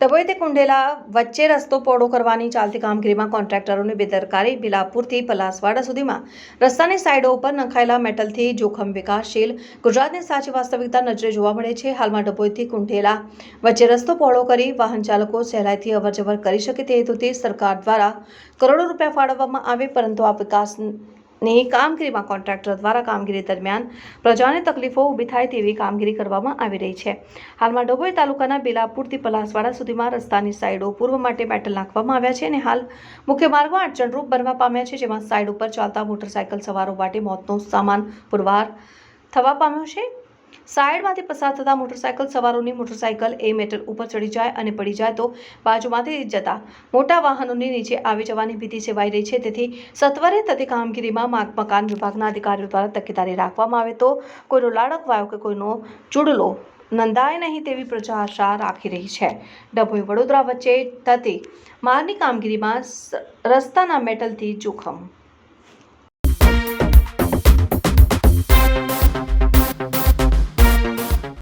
ડભોઈથી કુંડેલા વચ્ચે રસ્તો પહોળો કરવાની ચાલતી કામગીરીમાં કોન્ટ્રાક્ટરોની બેદરકારી, બિલાપુરથી પલાસવાડા સુધીમાં રસ્તાની સાઈડો ઉપર નંખાયેલા મેટલથી જોખમ વિકાસશીલ, ગુજરાતની સાચી વાસ્તવિકતા નજરે જોવા મળે છે. હાલમાં ડભોઈથી કુંઢેલા વચ્ચે રસ્તો પહોળો કરી વાહન ચાલકો સહેલાઈથી અવરજવર કરી શકે તે હેતુથી સરકાર દ્વારા કરોડો રૂપિયા ફાળવવામાં આવે, પરંતુ આ વિકાસની કામગીરીમાં કોન્ટ્રાક્ટર દ્વારા કામગીરી દરમિયાન પ્રજાને તકલીફો ઊભી થાય તેવી કામગીરી કરવામાં આવી રહી છે. હાલમાં ડભોઈ તાલુકાના બિલાપુરથી પલાસવાડા સુધીમાં રસ્તાની સાઈડો પૂર્વ માટે મેટલ નાખવામાં આવ્યા છે અને હાલ મુખ્ય માર્ગો અડચણરૂપ બનવા પામ્યા છે, જેમાં સાઈડ ઉપર ચાલતા મોટરસાયકલ સવારો માટે મોતનો સામાન પુરવાર થવા પામ્યો છે. સાઈડમાંથી પસાર થતા મોટરસાયકલ સવારોની મોટરસાયકલ એ મેટલ ઉપર ચડી જાય અને પડી જાય તો બાજુમાંથી જતા મોટા વાહનોની નીચે આવી જવાની ભીતિ સેવાઈ રહી છે. તેથી સત્વરે થતી કામગીરીમાં માર્ગ મકાન વિભાગના અધિકારીઓ દ્વારા તકેદારી રાખવામાં આવે તો કોઈનો લાડક વાયો કે કોઈનો ચૂડલો નંદાય નહીં તેવી પ્રજા આશા રાખી રહી છે. ડભોઈ વડોદરા વચ્ચે થતી માર્ગની કામગીરીમાં રસ્તાના મેટલથી જોખમ